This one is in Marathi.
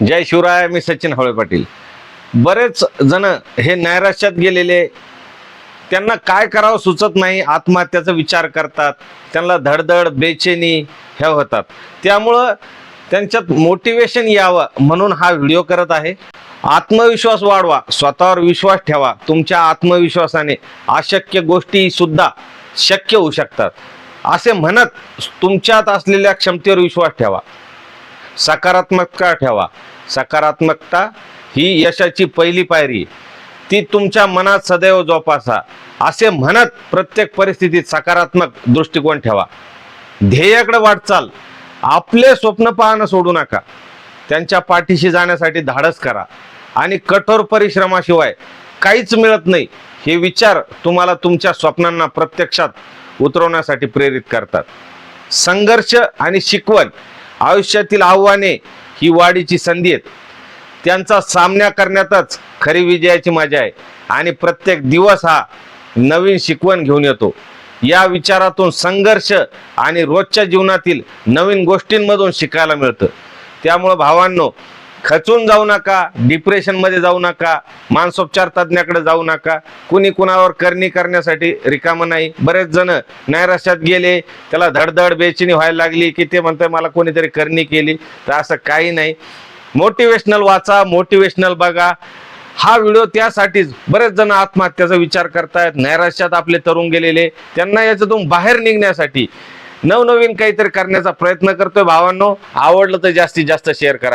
जय शिवराय मी सचिन हवळे पाटील. बरेच जण हे नैराश्यात गेलेले त्यांना काय करावं सुचत नाही आत्महत्याचा विचार करतात त्यांना धडधड बेचैनी ह्या होतात. त्यामुळं त्यांच्यात मोटिवेशन यावं म्हणून हा व्हिडिओ करत आहे. आत्मविश्वास वाढवा स्वतःवर विश्वास ठेवा तुमच्या आत्मविश्वासाने अशक्य गोष्टी सुद्धा शक्य होऊ शकतात. असे म्हणत तुमच्यात असलेल्या क्षमतेवर विश्वास ठेवा. सकारात्मकता ठेवा. सकारात्मकता ही यशाची पहिली पायरी. ती तुमच्या मनात सदैव जोपासा. असे म्हणत प्रत्येक परिस्थितीत सकारात्मक दृष्टिकोन ठेवा. ध्येयाकडे वाटचाल. आपले स्वप्न पाहणं सोडू नका. त्यांच्या पाठीशी जाण्यासाठी धाडस करा. आणि कठोर परिश्रमाशिवाय काहीच मिळत नाही हे विचार तुम्हाला तुमच्या स्वप्नांना प्रत्यक्षात उतरवण्यासाठी प्रेरित करतात. संघर्ष आणि शिकवण आयुष्यातील आव्हाने ही वाढीची संधी आहेत. त्यांचा सामना करण्यातच खरी विजयाची मजा आहे. आणि प्रत्येक दिवस हा नवीन शिकवण घेऊन येतो. या विचारातून संघर्ष आणि रोजच्या जीवनातील नवीन गोष्टींमधून शिकायला मिळतं. त्यामुळं भावांनो खचून जाऊ नका डिप्रेशनमध्ये जाऊ नका मानसोपचार तज्ज्ञाकडे जाऊ नका. कुणी कुणावर करणी करण्यासाठी रिकाम नाही. बरेच जण नैराश्यात गेले त्याला धडधड बेचिनी व्हायला लागली की ते म्हणतंय मला कोणीतरी करणी केली. तर असं काही नाही. मोटिवेशनल वाचा मोटिवेशनल बघा. हा व्हिडिओ त्यासाठीच. बरेच जण आत्महत्याचा विचार करतायत नैराश्यात आपले तरुण गेलेले. त्यांना याच्यातून बाहेर निघण्यासाठी नवनवीन काहीतरी करण्याचा प्रयत्न करतोय भावांनो. आवडलं तर जास्तीत जास्त शेअर करा.